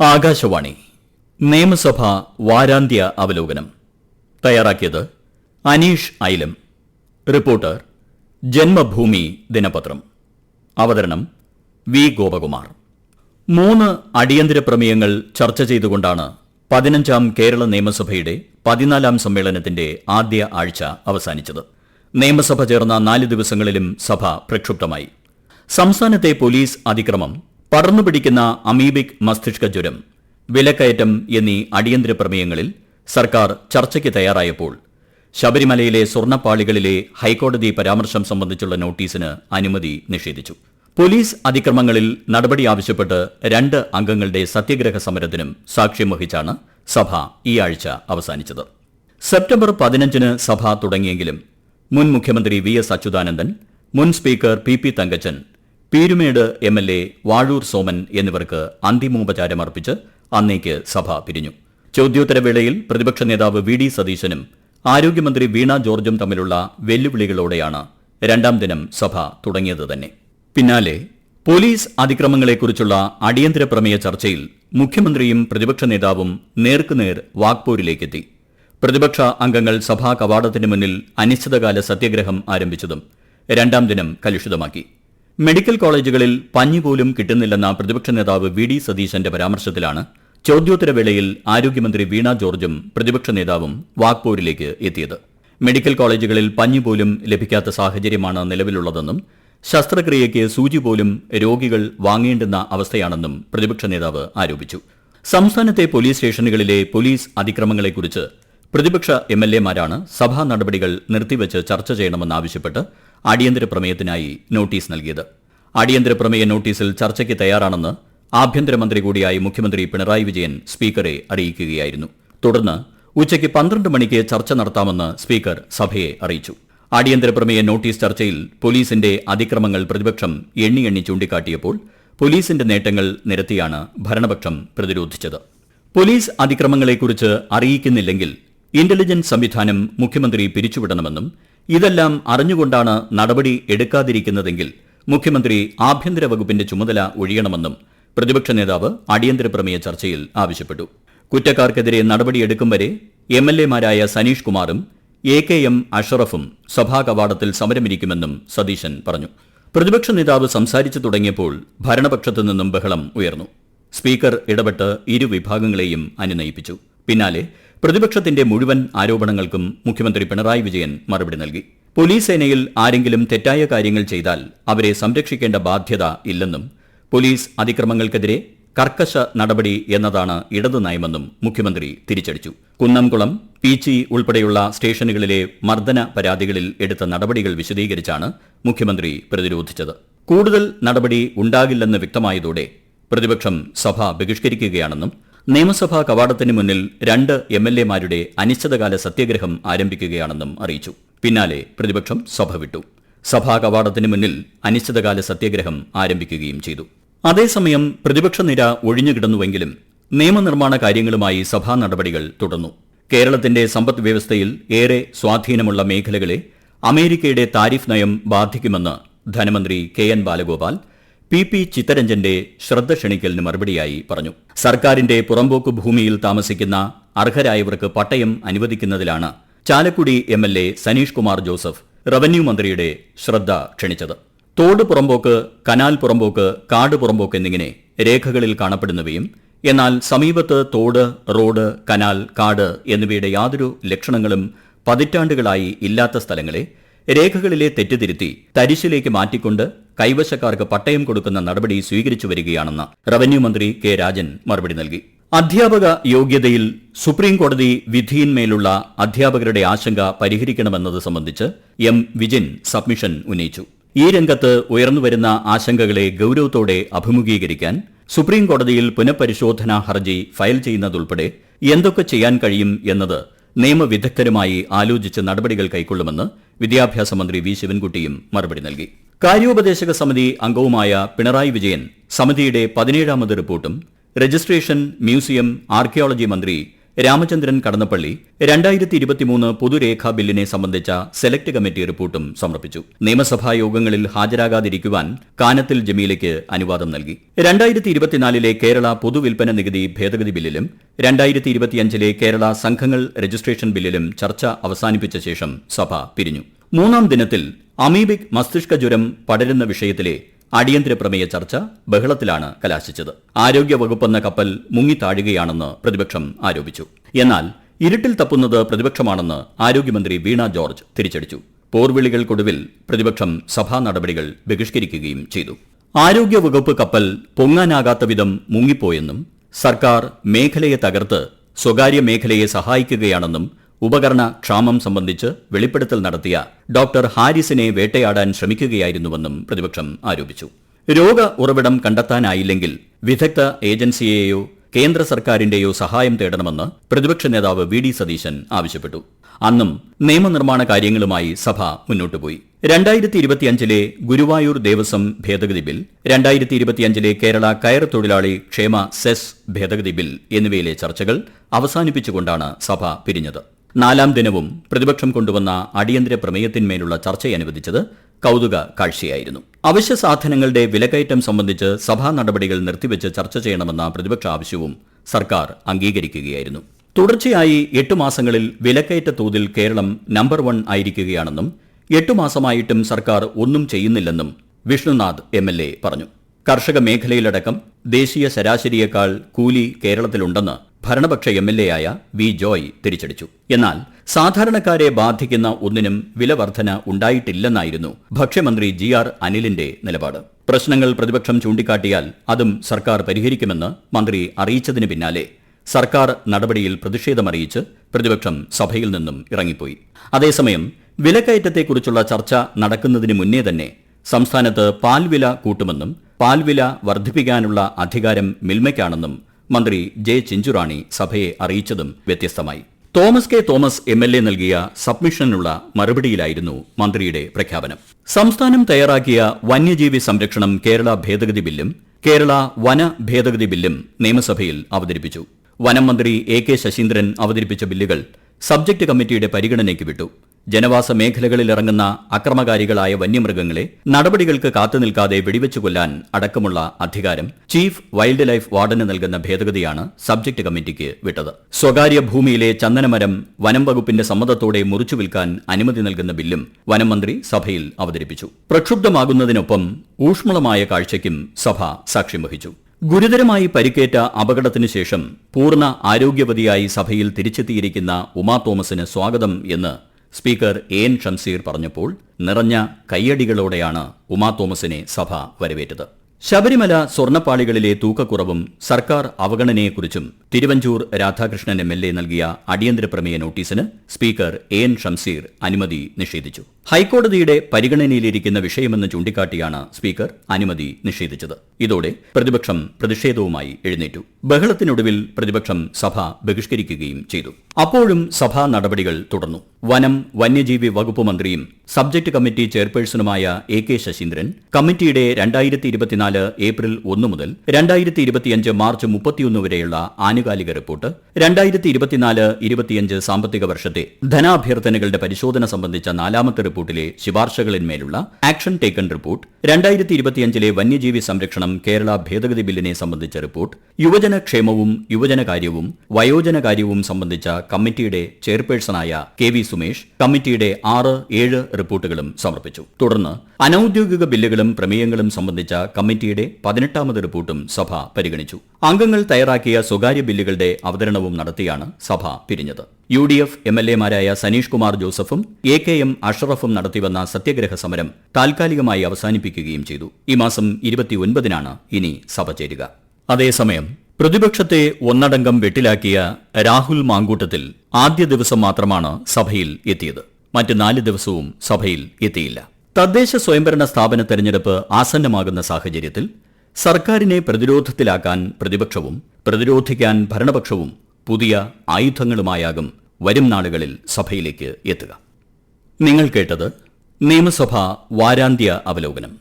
ആകാശവാണി നിയമസഭ വാരാന്ത്യ അവലോകനം. തയ്യാറാക്കിയത് അനീഷ് ഐലം. റിപ്പോർട്ടർ ജന്മഭൂമി ദിനപത്രം. അവതരണം വി ഗോപകുമാർ. മൂന്ന് അടിയന്തര പ്രമേയങ്ങൾ ചർച്ച ചെയ്തുകൊണ്ടാണ് പതിനഞ്ചാം കേരള നിയമസഭയുടെ പതിനാലാം സമ്മേളനത്തിന്റെ ആദ്യ ആഴ്ച അവസാനിച്ചത്. നിയമസഭ ചേർന്ന നാല് ദിവസങ്ങളിലും സഭ പ്രക്ഷുബ്ധമായി. സംസ്ഥാനത്തെ പോലീസ് അതിക്രമം പടർന്നുപിടിക്കുന്ന അമീബിക് മസ്തിഷ്ക ജ്വരം വിലക്കയറ്റം എന്നീ അടിയന്തര പ്രമേയങ്ങളിൽ സർക്കാർ ചർച്ചയ്ക്ക് തയ്യാറായപ്പോൾ ശബരിമലയിലെ സ്വർണപ്പാളികളിലെ ഹൈക്കോടതി പരാമർശം സംബന്ധിച്ചുള്ള നോട്ടീസിന് അനുമതി നിഷേധിച്ചു. പോലീസ് അതിക്രമങ്ങളിൽ നടപടി ആവശ്യപ്പെട്ട് രണ്ട് അംഗങ്ങളുടെ സത്യഗ്രഹ സമരത്തിനും സാക്ഷ്യം വഹിച്ചാണ് സഭ ഈ ആഴ്ച അവസാനിച്ചത്. സെപ്റ്റംബർ പതിനഞ്ചിന് സഭ തുടങ്ങിയെങ്കിലും മുൻ മുഖ്യമന്ത്രി വി എസ് അച്യുതാനന്ദൻ മുൻ speaker P P Thankachan Peerumedu M L A Vazhoor Soman എന്നിവർക്ക് അന്തിമോപചാരമർപ്പിച്ച് അന്നേക്ക് സഭ പിരിഞ്ഞു. ചോദ്യോത്തരവേളയിൽ പ്രതിപക്ഷ നേതാവ് വി ഡി സതീശനും ആരോഗ്യമന്ത്രി വീണ ജോർജും തമ്മിലുള്ള വെല്ലുവിളികളോടെയാണ് രണ്ടാം ദിനം സഭ തുടങ്ങിയത് തന്നെ. പിന്നാലെ പോലീസ് അതിക്രമങ്ങളെക്കുറിച്ചുള്ള അടിയന്തര പ്രമേയ ചർച്ചയിൽ മുഖ്യമന്ത്രിയും പ്രതിപക്ഷ നേതാവും നേർക്കുനേർ വാഗ്പൂരിലേക്കെത്തി പ്രതിപക്ഷ അംഗങ്ങൾ സഭാ കവാടത്തിന് മുന്നിൽ അനിശ്ചിതകാല സത്യഗ്രഹം ആരംഭിച്ചതും രണ്ടാം ദിനം കലുഷിതമാക്കി. മെഡിക്കൽ കോളേജുകളിൽ പഞ്ഞി പോലും കിട്ടുന്നില്ലെന്ന പ്രതിപക്ഷ നേതാവ് വി ഡി സതീശന്റെ പരാമർശത്തിലാണ് ചോദ്യോത്തരവേളയിൽ ആരോഗ്യമന്ത്രി വീണ ജോർജും പ്രതിപക്ഷ നേതാവും വാഗ്പോരിലേക്ക് എത്തിയത്. മെഡിക്കൽ കോളേജുകളിൽ പഞ്ഞി പോലും ലഭിക്കാത്ത സാഹചര്യമാണ് നിലവിലുള്ളതെന്നും ശസ്ത്രക്രിയയ്ക്ക് സൂചി പോലും രോഗികൾ വാങ്ങേണ്ടുന്ന അവസ്ഥയാണെന്നും പ്രതിപക്ഷ നേതാവ് ആരോപിച്ചു. സംസ്ഥാനത്തെ പോലീസ് സ്റ്റേഷനുകളിലെ പോലീസ് അതിക്രമങ്ങളെക്കുറിച്ച് പ്രതിപക്ഷ എം എൽ എമാരാണ് സഭാ നടപടികൾ നിർത്തിവച്ച് ചർച്ച ചെയ്യണമെന്നാവശ്യപ്പെട്ട് അടിയന്തര പ്രമേയത്തിനായി നോട്ടീസ് നൽകിയത്. അടിയന്തര പ്രമേയ നോട്ടീസിൽ ചർച്ചയ്ക്ക് തയ്യാറാണെന്ന് ആഭ്യന്തരമന്ത്രി കൂടിയായ മുഖ്യമന്ത്രി പിണറായി വിജയൻ സ്പീക്കറെ അറിയിക്കുകയായിരുന്നു. തുടർന്ന് ഉച്ചയ്ക്ക് പന്ത്രണ്ട് മണിക്ക് ചർച്ച നടത്താമെന്ന് സ്പീക്കർ സഭയെ അറിയിച്ചു. അടിയന്തര പ്രമേയ നോട്ടീസ് ചർച്ചയിൽ പോലീസിന്റെ അതിക്രമങ്ങൾ പ്രതിപക്ഷം എണ്ണി എണ്ണി ചൂണ്ടിക്കാട്ടിയപ്പോൾ പോലീസിന്റെ നേട്ടങ്ങൾ നിരത്തിയാണ് ഭരണപക്ഷം പ്രതിരോധിച്ചത്. പോലീസ് അതിക്രമങ്ങളെക്കുറിച്ച് അറിയിക്കുന്നില്ലെങ്കിൽ ഇന്റലിജൻസ് സംവിധാനം മുഖ്യമന്ത്രി പിരിച്ചുവിടണമെന്നും ഇതെല്ലാം അറിഞ്ഞുകൊണ്ടാണ് നടപടി എടുക്കാതിരിക്കുന്നതെങ്കിൽ മുഖ്യമന്ത്രി ആഭ്യന്തര വകുപ്പിന്റെ ചുമതല ഒഴിയണമെന്നും പ്രതിപക്ഷ നേതാവ് അടിയന്തര പ്രമേയ ചർച്ചയിൽ ആവശ്യപ്പെട്ടു. കുറ്റക്കാർക്കെതിരെ നടപടിയെടുക്കും വരെ എം എൽ എമാരായ സനീഷ് കുമാറും എ കെ എം അഷറഫും സഭാ കവാടത്തിൽ സമരമിരിക്കുമെന്നും സതീശൻ പറഞ്ഞു. പ്രതിപക്ഷ നേതാവ് സംസാരിച്ചു തുടങ്ങിയപ്പോൾ ഭരണപക്ഷത്തു നിന്നും ബഹളം ഉയർന്നു. സ്പീക്കർ ഇടപെട്ട് ഇരുവിഭാഗങ്ങളെയും അനുനയിപ്പിച്ചു. പിന്നാലെ പ്രതിപക്ഷത്തിന്റെ മുഴുവൻ ആരോപണങ്ങൾക്കും മുഖ്യമന്ത്രി പിണറായി വിജയൻ മറുപടി നൽകി. പോലീസ് സേനയിൽ ആരെങ്കിലും തെറ്റായ കാര്യങ്ങൾ ചെയ്താൽ അവരെ സംരക്ഷിക്കേണ്ട ബാധ്യത ഇല്ലെന്നും പോലീസ് അതിക്രമങ്ങൾക്കെതിരെ കർക്കശ നടപടി എന്നതാണ് ഇടതു നയമെന്നും മുഖ്യമന്ത്രി തിരിച്ചടിച്ചു. കുന്നംകുളം പീച്ചി ഉൾപ്പെടെയുള്ള സ്റ്റേഷനുകളിലെ മർദ്ദന പരാതികളിൽ എടുത്ത നടപടികൾ വിശദീകരിച്ചാണ് മുഖ്യമന്ത്രി പ്രതിരോധിച്ചത്. കൂടുതൽ നടപടി ഉണ്ടാകില്ലെന്ന് വ്യക്തമായതോടെ പ്രതിപക്ഷം സഭ ബഹിഷ്കരിക്കുകയാണെന്നും നിയമസഭാ കവാടത്തിന് മുന്നിൽ രണ്ട് എം എൽ എമാരുടെ അനിശ്ചിതകാല സത്യഗ്രഹം ആരംഭിക്കുകയാണെന്നും അറിയിച്ചു. പിന്നാലെ പ്രതിപക്ഷം സഭ വിട്ടു. സഭാ കവാടത്തിന് മുന്നിൽ അനിശ്ചിതകാല സത്യഗ്രഹം ആരംഭിക്കുകയും ചെയ്തു. അതേസമയം പ്രതിപക്ഷ നിര ഒഴിഞ്ഞുകിടന്നുവെങ്കിലും നിയമനിർമ്മാണ കാര്യങ്ങളുമായി സഭാ നടപടികൾ തുടർന്നു. കേരളത്തിന്റെ സമ്പദ് വ്യവസ്ഥയിൽ ഏറെ സ്വാധീനമുള്ള മേഖലകളെ അമേരിക്കയുടെ താരിഫ് നയം ബാധിക്കുമെന്ന് ധനമന്ത്രി K N Balagopal P P ചിത്തരഞ്ജന്റെ ശ്രദ്ധ ക്ഷണിക്കലിന് മറുപടിയായി പറഞ്ഞു. സർക്കാരിന്റെ പുറമ്പോക്ക് ഭൂമിയിൽ താമസിക്കുന്ന അർഹരായവർക്ക് പട്ടയം അനുവദിക്കുന്നതിലാണ് Chalakudy M L A Saneesh Kumar Joseph revenue മന്ത്രിയുടെ ശ്രദ്ധ ക്ഷണിച്ചത്. തോട് പുറമ്പോക്ക് കനാൽ പുറമ്പോക്ക് കാട് പുറമ്പോക്ക് എന്നിങ്ങനെ രേഖകളിൽ കാണപ്പെടുന്നവയും എന്നാൽ സമീപത്ത് തോട് റോഡ് കനാൽ കാട് എന്നിവയുടെ യാതൊരു ലക്ഷണങ്ങളും പതിറ്റാണ്ടുകളായി ഇല്ലാത്ത സ്ഥലങ്ങളെ രേഖകളിലെ തെറ്റുതിരുത്തി തരിശിലേക്ക് മാറ്റിക്കൊണ്ട് കൈവശക്കാർക്ക് പട്ടയം കൊടുക്കുന്ന നടപടി സ്വീകരിച്ചു വരികയാണെന്ന് റവന്യൂ മന്ത്രി കെ രാജൻ മറുപടി നൽകി. അധ്യാപക യോഗ്യതയിൽ സുപ്രീംകോടതി വിധിയിന്മേലുള്ള അധ്യാപകരുടെ ആശങ്ക പരിഹരിക്കണമെന്നത് സംബന്ധിച്ച് എം വിജിൻ സബ്മിഷൻ ഉന്നയിച്ചു. ഈ രംഗത്ത് ഉയർന്നുവരുന്ന ആശങ്കകളെ ഗൌരവത്തോടെ അഭിമുഖീകരിക്കാൻ സുപ്രീംകോടതിയിൽ പുനഃപരിശോധനാ ഹർജി ഫയൽ ചെയ്യുന്നതുൾപ്പെടെ എന്തൊക്കെ ചെയ്യാൻ കഴിയും എന്നത് നിയമവിദഗ്ധരുമായി ആലോചിച്ച് നടപടികൾ കൈക്കൊള്ളുമെന്ന് വിദ്യാഭ്യാസ മന്ത്രി വി ശിവൻകുട്ടിയും മറുപടി നൽകി. കാര്യോപദേശക സമിതി അംഗവുമായ പിണറായി വിജയൻ സമിതിയുടെ പതിനേഴാമത് റിപ്പോർട്ടും രജിസ്ട്രേഷൻ മ്യൂസിയം ആർക്കിയോളജി മന്ത്രി രാമചന്ദ്രൻ കടന്നപ്പള്ളി രണ്ടായിരത്തി ഇരുപത്തിമൂന്ന് പൊതുരേഖാ ബില്ലിനെ സംബന്ധിച്ച സെലക്ട് കമ്മിറ്റി റിപ്പോർട്ടും സമർപ്പിച്ചു. നിയമസഭാ യോഗങ്ങളിൽ ഹാജരാകാതിരിക്കുവാൻ കാനത്തിൽ ജമീലയ്ക്ക് അനുവാദം നൽകി. രണ്ടായിരത്തി ഇരുപത്തിനാലിലെ കേരള പൊതുവിൽപ്പന നികുതി ഭേദഗതി ബില്ലിലും രണ്ടായിരത്തി ഇരുപത്തിയഞ്ചിലെ കേരള സംഘങ്ങൾ രജിസ്ട്രേഷൻ ബില്ലിലും ചർച്ച അവസാനിപ്പിച്ച ശേഷം സഭ പിരിഞ്ഞു. മൂന്നാം ദിനത്തിൽ അമീബിക് മസ്തിഷ്ക ജ്വരം പടരുന്ന വിഷയത്തിലെ അടിയന്തര പ്രമേയ ചർച്ച ബഹളത്തിലാണ് കലാശിച്ചത്. ആരോഗ്യ വകുപ്പെന്ന കപ്പൽ മുങ്ങിത്താഴുകയാണെന്ന് പ്രതിപക്ഷം ആരോപിച്ചു. എന്നാൽ ഇരുട്ടിൽ തപ്പുന്നത് പ്രതിപക്ഷമാണെന്ന് ആരോഗ്യമന്ത്രി വീണ ജോർജ് തിരിച്ചടിച്ചു. പോർവിളികൾക്കൊടുവിൽ പ്രതിപക്ഷം സഭാ നടപടികൾ ബഹിഷ്കരിക്കുകയും ചെയ്തു. ആരോഗ്യ വകുപ്പ് കപ്പൽ പൊങ്ങാനാകാത്ത വിധം മുങ്ങിപ്പോയെന്നും സർക്കാർ മേഖലയെ തകർത്ത് സ്വകാര്യ മേഖലയെ സഹായിക്കുകയാണെന്നും ഉപകരണ ക്ഷാമം സംബന്ധിച്ച് വെളിപ്പെടുത്തൽ നടത്തിയ ഡോക്ടർ ഹാരിസിനെ വേട്ടയാടാൻ ശ്രമിക്കുകയായിരുന്നുവെന്നും പ്രതിപക്ഷം ആരോപിച്ചു. രോഗ ഉറവിടം കണ്ടെത്താനായില്ലെങ്കിൽ വിദഗ്ധ ഏജൻസിയെയോ കേന്ദ്ര സർക്കാരിന്റെയോ സഹായം തേടണമെന്ന് പ്രതിപക്ഷ നേതാവ് വി ഡി സതീശൻ ആവശ്യപ്പെട്ടു. അന്നും നിയമനിർമ്മാണ കാര്യങ്ങളുമായി സഭ മുന്നോട്ടുപോയി രണ്ടായിരത്തി ഇരുപത്തിയഞ്ചിലെ ഗുരുവായൂർ ദേവസ്വം ഭേദഗതി ബിൽ രണ്ടായിരത്തി ഇരുപത്തിയഞ്ചിലെ കേരള കയർ തൊഴിലാളി ക്ഷേമ സെസ് ഭേദഗതി ബിൽ എന്നിവയിലെ ചർച്ചകൾ അവസാനിപ്പിച്ചുകൊണ്ടാണ് സഭ പിരിഞ്ഞത്. നാലാം ദിനവും പ്രതിപക്ഷം കൊണ്ടുവന്ന അടിയന്തര പ്രമേയത്തിന്മേലുള്ള ചർച്ചയെ അനുവദിച്ചത് കൌതുക കാഴ്ചയായിരുന്നു. അവശ്യ സാധനങ്ങളുടെ വിലക്കയറ്റം സംബന്ധിച്ച് സഭാ നടപടികൾ നിർത്തിവെച്ച് ചർച്ച ചെയ്യണമെന്ന പ്രതിപക്ഷ ആവശ്യവും സർക്കാർ അംഗീകരിക്കുകയായിരുന്നു. തുടർച്ചയായി എട്ട് മാസങ്ങളിൽ വിലക്കയറ്റ തോതിൽ കേരളം നമ്പർ വൺ ആയിരിക്കുകയാണെന്നും എട്ടു മാസമായിട്ടും സർക്കാർ ഒന്നും ചെയ്യുന്നില്ലെന്നും വിഷ്ണുനാഥ് എം എൽ എ പറഞ്ഞു. കർഷക മേഖലയിലടക്കം ദേശീയ ശരാശരിയേക്കാൾ കൂലി കേരളത്തിലുണ്ടെന്ന് ഭരണപക്ഷ എം എൽ എ ആയ വി ജോയ് തിരിച്ചടിച്ചു. എന്നാൽ സാധാരണക്കാരെ ബാധിക്കുന്ന ഒന്നിനും വിലവർധന ഉണ്ടായിട്ടില്ലെന്നായിരുന്നു ഭക്ഷ്യമന്ത്രി ജി ആർ അനിലിന്റെ നിലപാട്. പ്രശ്നങ്ങൾ പ്രതിപക്ഷം ചൂണ്ടിക്കാട്ടിയാൽ അതും സർക്കാർ പരിഹരിക്കുമെന്ന് മന്ത്രി അറിയിച്ചതിന് പിന്നാലെ സർക്കാർ നടപടിയിൽ പ്രതിഷേധമറിയിച്ച് പ്രതിപക്ഷം സഭയിൽ നിന്നും ഇറങ്ങിപ്പോയി. അതേസമയം വിലക്കയറ്റത്തെക്കുറിച്ചുള്ള ചർച്ച നടക്കുന്നതിന് മുന്നേ തന്നെ സംസ്ഥാനത്ത് പാൽവില കൂട്ടുമെന്നും പാൽവില വർദ്ധിപ്പിക്കാനുള്ള അധികാരം മിൽമയ്ക്കാണെന്നും മന്ത്രി ജെ ചിഞ്ചുറാണി സഭയെ അറിയിച്ചതും വ്യത്യസ്തമായി. Thomas K Thomas M L A നൽകിയ സബ്മിഷനുള്ള മറുപടിയിലായിരുന്നു മന്ത്രിയുടെ പ്രഖ്യാപനം. സംസ്ഥാനം തയ്യാറാക്കിയ വന്യജീവി സംരക്ഷണം കേരള ഭേദഗതി ബില്ലും കേരള വന ഭേദഗതി ബില്ലും നിയമസഭയിൽ അവതരിപ്പിച്ചു. വനം മന്ത്രി എ കെ ശശീന്ദ്രൻ അവതരിപ്പിച്ച ബില്ലുകൾ സബ്ജക്ട് കമ്മിറ്റിയുടെ പരിഗണനയ്ക്ക് വിട്ടു. ജനവാസ മേഖലകളിൽ ഇറങ്ങുന്ന അക്രമകാരികളായ വന്യമൃഗങ്ങളെ നടപടികൾക്ക് കാത്തുനിൽക്കാതെ വെടിവെച്ചു കൊല്ലാൻ അടക്കമുള്ള അധികാരം ചീഫ് വൈൽഡ് ലൈഫ് വാർഡന് നൽകുന്ന ഭേദഗതിയാണ് സബ്ജക്ട് കമ്മിറ്റിക്ക് വിട്ടത്. സ്വകാര്യ ഭൂമിയിലെ ചന്ദനമരം വനം വകുപ്പിന്റെ സമ്മതത്തോടെ മുറിച്ചു വിൽക്കാൻ അനുമതി നൽകുന്ന ബില്ലും വനംമന്ത്രി സഭയിൽ അവതരിപ്പിച്ചു. പ്രക്ഷുബ്ധമാകുന്നതിനൊപ്പം ഊഷ്മളമായ കാഴ്ചയ്ക്കും സഭ സാക്ഷ്യം വഹിച്ചു. ഗുരുതരമായി പരിക്കേറ്റ അപകടത്തിനു ശേഷം പൂർണ ആരോഗ്യവതിയായി സഭയിൽ തിരിച്ചെത്തിയിരിക്കുന്ന ഉമാ തോമസിന് സ്വാഗതം എന്ന് സ്പീക്കർ എ എൻ ഷംസീർ പറഞ്ഞപ്പോൾ നിറഞ്ഞ കയ്യടികളോടെയാണ് ഉമാ തോമസിനെ സഭ വരവേറ്റത്. ശബരിമല സ്വർണപ്പാളികളിലെ തൂക്കക്കുറവും സർക്കാർ അവഗണനയെക്കുറിച്ചും Thiruvanchoor Radhakrishnan M L A നൽകിയ അടിയന്തര പ്രമേയ നോട്ടീസിന് സ്പീക്കർ എ എൻ ഷംസീർ അനുമതി നിഷേധിച്ചു. ഹൈക്കോടതിയുടെ പരിഗണനയിലിരിക്കുന്ന വിഷയമെന്ന് ചൂണ്ടിക്കാട്ടിയാണ് സ്പീക്കർ അനുമതി നിഷേധിച്ചത്. ഇതോടെ പ്രതിപക്ഷം പ്രതിഷേധവുമായി എഴുന്നേറ്റു. ബഹളത്തിനൊടുവിൽ പ്രതിപക്ഷം സഭ ബഹിഷ്കരിക്കുകയും ചെയ്തു. അപ്പോഴും സഭാ നടപടികൾ തുടർന്നു. വനം വന്യജീവി വകുപ്പ് മന്ത്രിയും സബ്ജക്ട് കമ്മിറ്റി ചെയർപേഴ്സണുമായ എ കെ ശശീന്ദ്രൻ കമ്മിറ്റിയുടെ രണ്ടായിരത്തി ഇരുപത്തിനാല് ഏപ്രിൽ ഒന്ന് മുതൽ രണ്ടായിരത്തി ഇരുപത്തിയഞ്ച് മാർച്ച് മുപ്പത്തിയൊന്ന് വരെയുള്ള ആനുകാലിക റിപ്പോർട്ട് രണ്ടായിരത്തി ഇരുപത്തിനാല് ഇരുപത്തിയഞ്ച് സാമ്പത്തിക വർഷത്തെ ധനാഭ്യർത്ഥനകളുടെ പരിശോധന സംബന്ധിച്ച നാലാമത്തെ റിപ്പോർട്ടിലെ ശുപാർശകളിന്മേലുള്ള ആക്ഷൻ ടേക്കൺ റിപ്പോർട്ട് രണ്ടായിരത്തി ഇരുപത്തിയഞ്ചിലെ വന്യജീവി സംരക്ഷണം കേരള ഭേദഗതി ബില്ലിനെ സംബന്ധിച്ച റിപ്പോർട്ട് യുവജനക്ഷേമവും യുവജനകാര്യവും വയോജനകാര്യവും സംബന്ധിച്ച കമ്മിറ്റിയുടെ ചെയർപേഴ്സണായ കെ വി സുമേഷ് കമ്മിറ്റിയുടെ ആറ് ഏഴ് റിപ്പോർട്ടുകളും സമർപ്പിച്ചു. തുടർന്ന് അനൌദ്യോഗിക ബില്ലുകളും പ്രമേയങ്ങളും സംബന്ധിച്ച കമ്മിറ്റിയുടെ പതിനെട്ടാമത് റിപ്പോർട്ടും സഭ പരിഗണിച്ചു. അംഗങ്ങൾ തയ്യാറാക്കിയ സ്വകാര്യ ബില്ലുകളുടെ അവതരണവും നടത്തിയാണ് സഭ പിരിഞ്ഞത്. U D F M L എമാരായ Saneesh Kumar ജോസഫും എ കെ എം അഷറഫും നടത്തിവന്ന സത്യഗ്രഹ സമരം താൽക്കാലികമായി അവസാനിപ്പിക്കുകയും ചെയ്തു. ഈ മാസം ഇരുപത്തിയൊൻപതിനാണ് ഇനി സഭ ചേരുക. അതേസമയം പ്രതിപക്ഷത്തെ ഒന്നടങ്കം വെട്ടിലാക്കിയ രാഹുൽ മാങ്കൂട്ടത്തിൽ ആദ്യ ദിവസം മാത്രമാണ് സഭയിൽ എത്തിയത്. മറ്റ് നാല് ദിവസവും സഭയിൽ എത്തിയില്ല. തദ്ദേശ സ്വയംഭരണ സ്ഥാപന തെരഞ്ഞെടുപ്പ് ആസന്നമാകുന്ന സാഹചര്യത്തിൽ സർക്കാരിനെ പ്രതിരോധത്തിലാക്കാൻ പ്രതിപക്ഷവും പ്രതിരോധിക്കാൻ ഭരണപക്ഷവും പുതിയ ആയുധങ്ങളുമായാകും വരും നാളുകളിൽ സഭയിലേക്ക് എത്തുക. നിങ്ങൾ കേട്ടത് നിയമസഭ വാരാന്ത്യ അവലോകനം.